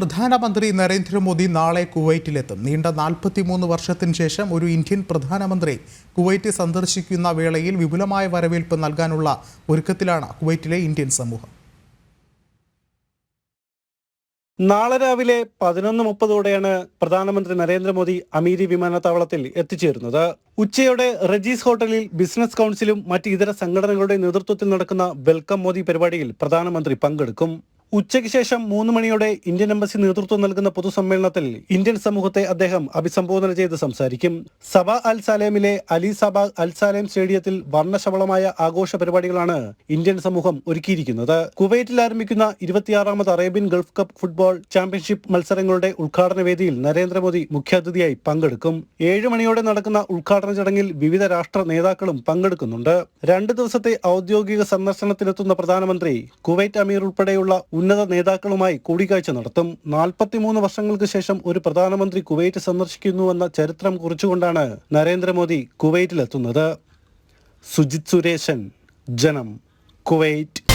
പ്രധാനമന്ത്രി നരേന്ദ്രമോദി നാളെ കുവൈറ്റിലെത്തും. നീണ്ട നാൽപ്പത്തിമൂന്ന് വർഷത്തിന് ശേഷം ഒരു ഇന്ത്യൻ പ്രധാനമന്ത്രി കുവൈറ്റ് സന്ദർശിക്കുന്ന വേളയിൽ വിപുലമായ വരവേൽപ്പ് നൽകാനുള്ള ഒരുക്കത്തിലാണ് കുവൈറ്റിലെ ഇന്ത്യൻ സമൂഹം. നാളെ രാവിലെ പതിനൊന്ന് മുപ്പതോടെയാണ് പ്രധാനമന്ത്രി നരേന്ദ്രമോദി അമീരി വിമാനത്താവളത്തിൽ എത്തിച്ചേരുന്നത്. ഉച്ചയോടെ റജീസ് ഹോട്ടലിൽ ബിസിനസ് കൗൺസിലും മറ്റ് ഇതര സംഘടനകളുടെ നേതൃത്വത്തിൽ നടക്കുന്ന വെൽക്കം മോദി പരിപാടിയിൽ പ്രധാനമന്ത്രി പങ്കെടുക്കും. ഉച്ചയ്ക്ക് ശേഷം മൂന്ന് മണിയോടെ ഇന്ത്യൻ എംബസി നേതൃത്വം നൽകുന്ന പൊതുസമ്മേളനത്തിൽ ഇന്ത്യൻ സമൂഹത്തെ അദ്ദേഹം അഭിസംബോധന ചെയ്ത് സംസാരിക്കും. സബ അൽ സാലേമിലെ അലി സബ അൽ സാലേം സ്റ്റേഡിയത്തിൽ വർണശബളമായ ആഘോഷ പരിപാടികളാണ് ഇന്ത്യൻ സമൂഹം ഒരുക്കിയിരിക്കുന്നത്. കുവൈറ്റിൽ ആരംഭിക്കുന്ന ഇരുപത്തിയാറാമത് Arabian Gulf Cup football championship മത്സരങ്ങളുടെ ഉദ്ഘാടന വേദിയിൽ നരേന്ദ്രമോദി മുഖ്യാതിഥിയായി പങ്കെടുക്കും. ഏഴ് മണിയോടെ നടക്കുന്ന ഉദ്ഘാടന ചടങ്ങിൽ വിവിധ രാഷ്ട്ര നേതാക്കളും പങ്കെടുക്കുന്നുണ്ട്. രണ്ട് ദിവസത്തെ ഔദ്യോഗിക സന്ദർശനത്തിനെത്തുന്ന പ്രധാനമന്ത്രി കുവൈറ്റ് അമീർ ഉൾപ്പെടെയുള്ള ഉന്നത നേതാക്കളുമായി കൂടിക്കാഴ്ച നടത്തും. നാൽപ്പത്തിമൂന്ന് വർഷങ്ങൾക്ക് ശേഷം ഒരു പ്രധാനമന്ത്രി കുവൈറ്റ് സന്ദർശിക്കുന്നുവെന്ന ചരിത്രം കുറിച്ചുകൊണ്ടാണ് നരേന്ദ്രമോദി കുവൈറ്റിലെത്തുന്നത്. സുജിത് സുരേശൻ ജനം കുവൈറ്റ്.